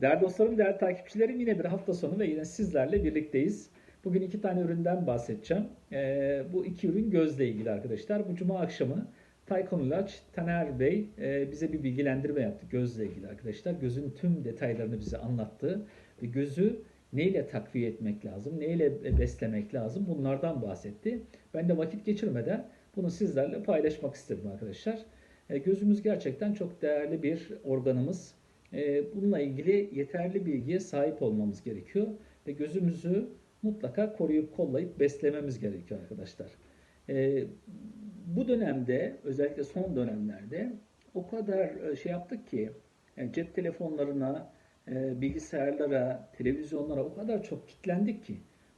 Değerli dostlarım, değerli takipçilerim yine bir hafta sonu ve yine sizlerle birlikteyiz. Bugün iki tane üründen bahsedeceğim. Ee, bu iki ürün gözle ilgili arkadaşlar. Bu cuma akşamı Taycon İlaç, Taner Bey e, bize bir bilgilendirme yaptı gözle ilgili arkadaşlar. Gözün tüm detaylarını bize anlattı. Ve gözü neyle takviye etmek lazım, neyle beslemek lazım bunlardan bahsetti. Ben de vakit geçirmeden bunu sizlerle paylaşmak istedim arkadaşlar. E, gözümüz gerçekten çok değerli bir organımız. E, bununla ilgili yeterli bilgiye sahip olmamız gerekiyor. Ve gözümüzü mutlaka koruyup kollayıp beslememiz gerekiyor arkadaşlar. E, bu dönemde özellikle son dönemlerde o kadar şey yaptık ki yani cep telefonlarına, bilgisayarlara, televizyonlara o kadar çok kilitlendik ki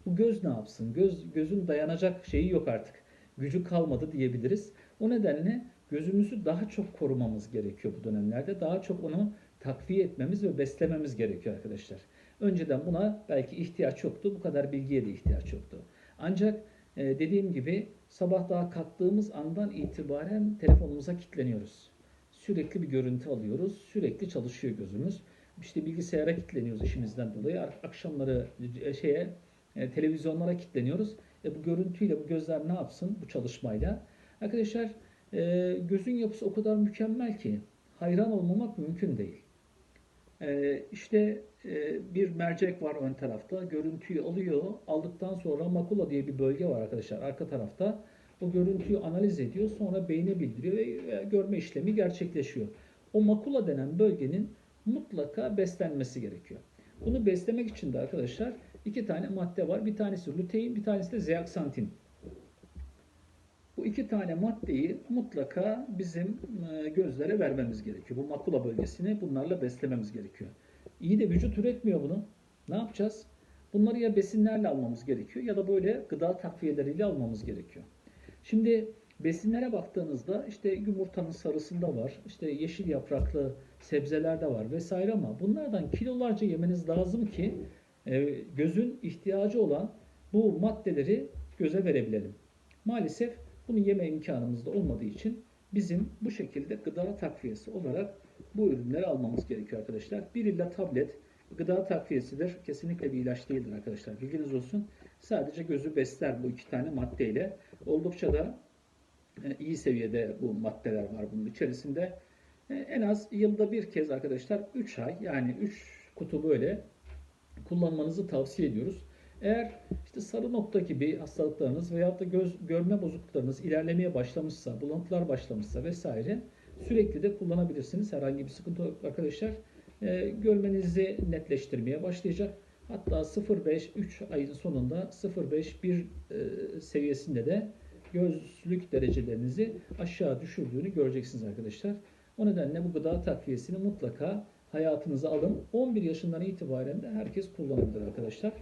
bu göz ne yapsın? Göz gözün dayanacak şeyi yok artık. Gücü kalmadı diyebiliriz. O nedenle gözümüzü daha çok korumamız gerekiyor bu dönemlerde. Daha çok onu takviye etmemiz ve beslememiz gerekiyor arkadaşlar. Önceden buna belki ihtiyaç yoktu. Bu kadar bilgiye de ihtiyaç yoktu. Ancak e, dediğim gibi sabah daha kalktığımız andan itibaren telefonumuza kilitleniyoruz. Sürekli bir görüntü alıyoruz. Sürekli çalışıyor gözümüz. İşte bilgisayara kilitleniyoruz işimizden dolayı. Akşamları e, şeye e, televizyonlara kilitleniyoruz. E, bu görüntüyle bu gözler ne yapsın bu çalışmayla? Arkadaşlar gözün yapısı o kadar mükemmel ki hayran olmamak mümkün değil. E, işte e, bir mercek var ön tarafta. Görüntüyü alıyor. Aldıktan sonra makula diye bir bölge var arkadaşlar arka tarafta. O görüntüyü analiz ediyor. Sonra beyne bildiriyor ve görme işlemi gerçekleşiyor. O makula denen bölgenin mutlaka beslenmesi gerekiyor. Bunu beslemek için de arkadaşlar iki tane madde var. Bir tanesi lutein, bir tanesi de zeaksantin. İki tane maddeyi mutlaka bizim e, gözlere vermemiz gerekiyor. Bu makula bölgesini bunlarla beslememiz gerekiyor. İyi de vücut üretmiyor bunu. Ne yapacağız? Bunları ya besinlerle almamız gerekiyor ya da böyle gıda takviyeleriyle almamız gerekiyor. Şimdi besinlere baktığınızda işte yumurtanın sarısında var, işte yeşil yapraklı sebzeler de var vesaire ama bunlardan kilolarca yemeniz lazım ki e, gözün ihtiyacı olan bu maddeleri göze verebilelim. Maalesef bunu yeme imkanımız da olmadığı için bizim bu şekilde gıda takviyesi olarak bu ürünleri almamız gerekiyor arkadaşlar. Bir illa tablet gıda takviyesidir. Kesinlikle bir ilaç değildir arkadaşlar. Bilginiz olsun. Sadece gözü besler bu iki tane maddeyle. Oldukça da e, iyi seviyede bu maddeler var bunun içerisinde. E, en az yılda bir kez arkadaşlar 3 ay yani 3 kutu böyle kullanmanızı tavsiye ediyoruz. Eğer işte sarı nokta gibi hastalıklarınız veya da göz görme bozukluklarınız ilerlemeye başlamışsa, bulantılar başlamışsa vesaire sürekli de kullanabilirsiniz. Herhangi bir sıkıntı yok arkadaşlar. E, görmenizi netleştirmeye başlayacak. Hatta 0.5-3 ayın sonunda 0.5-1 e, seviyesinde de gözlük derecelerinizi aşağı düşürdüğünü göreceksiniz arkadaşlar. O nedenle bu gıda takviyesini mutlaka hayatınıza alın. 11 yaşından itibaren de herkes kullanabilir arkadaşlar.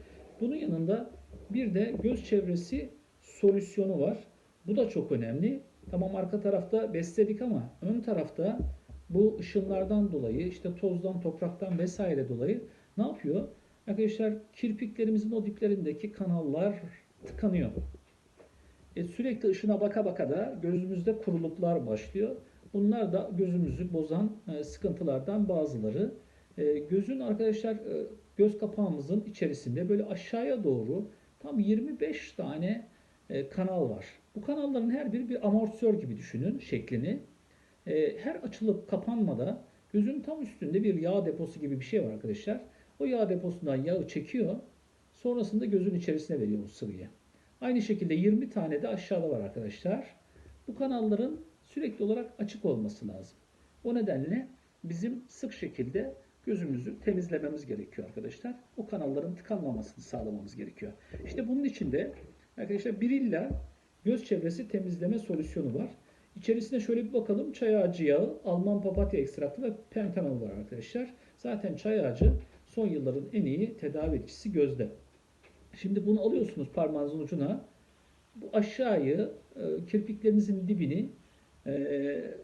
Bunun yanında bir de göz çevresi solüsyonu var. Bu da çok önemli. Tamam arka tarafta besledik ama ön tarafta bu ışınlardan dolayı işte tozdan, topraktan vesaire dolayı ne yapıyor? Arkadaşlar kirpiklerimizin o diplerindeki kanallar tıkanıyor. E, sürekli ışına baka baka da gözümüzde kuruluklar başlıyor. Bunlar da gözümüzü bozan e, sıkıntılardan bazıları. E, gözün arkadaşlar e, göz kapağımızın içerisinde böyle aşağıya doğru tam 25 tane e, kanal var. Bu kanalların her biri bir amortisör gibi düşünün şeklini. E, her açılıp kapanmada gözün tam üstünde bir yağ deposu gibi bir şey var arkadaşlar. O yağ deposundan yağı çekiyor. Sonrasında gözün içerisine veriyor bu sıvıyı. Aynı şekilde 20 tane de aşağıda var arkadaşlar. Bu kanalların sürekli olarak açık olması lazım. O nedenle bizim sık şekilde gözümüzü temizlememiz gerekiyor arkadaşlar. O kanalların tıkanmamasını sağlamamız gerekiyor. İşte bunun için de arkadaşlar Birilla göz çevresi temizleme solüsyonu var. İçerisine şöyle bir bakalım. Çay ağacı yağı, Alman papatya ekstraktı ve pentanol var arkadaşlar. Zaten çay ağacı son yılların en iyi tedavi etkisi gözde. Şimdi bunu alıyorsunuz parmağınızın ucuna. Bu aşağıyı, e, kirpiklerinizin dibini e,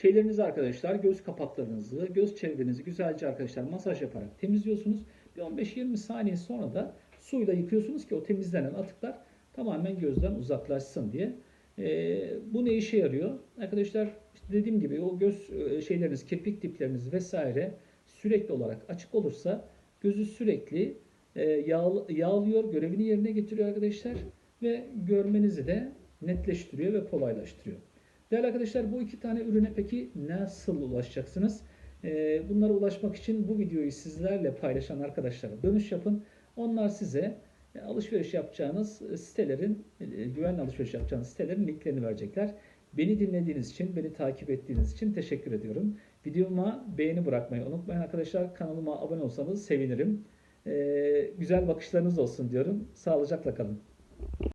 şeylerinizi arkadaşlar, göz kapaklarınızı, göz çevrenizi güzelce arkadaşlar masaj yaparak temizliyorsunuz. Bir 15-20 saniye sonra da suyla yıkıyorsunuz ki o temizlenen atıklar tamamen gözden uzaklaşsın diye. E, bu ne işe yarıyor? Arkadaşlar işte dediğim gibi o göz şeyleriniz, kirpik dipleriniz vesaire sürekli olarak açık olursa gözü sürekli e, yağ- yağlıyor, görevini yerine getiriyor arkadaşlar ve görmenizi de netleştiriyor ve kolaylaştırıyor. Değerli arkadaşlar bu iki tane ürüne peki nasıl ulaşacaksınız? E, bunlara ulaşmak için bu videoyu sizlerle paylaşan arkadaşlara dönüş yapın. Onlar size e, alışveriş yapacağınız e, sitelerin, e, güvenli alışveriş yapacağınız sitelerin linklerini verecekler. Beni dinlediğiniz için, beni takip ettiğiniz için teşekkür ediyorum. Videoma beğeni bırakmayı unutmayın arkadaşlar. Kanalıma abone olsanız sevinirim. E, güzel bakışlarınız olsun diyorum. Sağlıcakla kalın.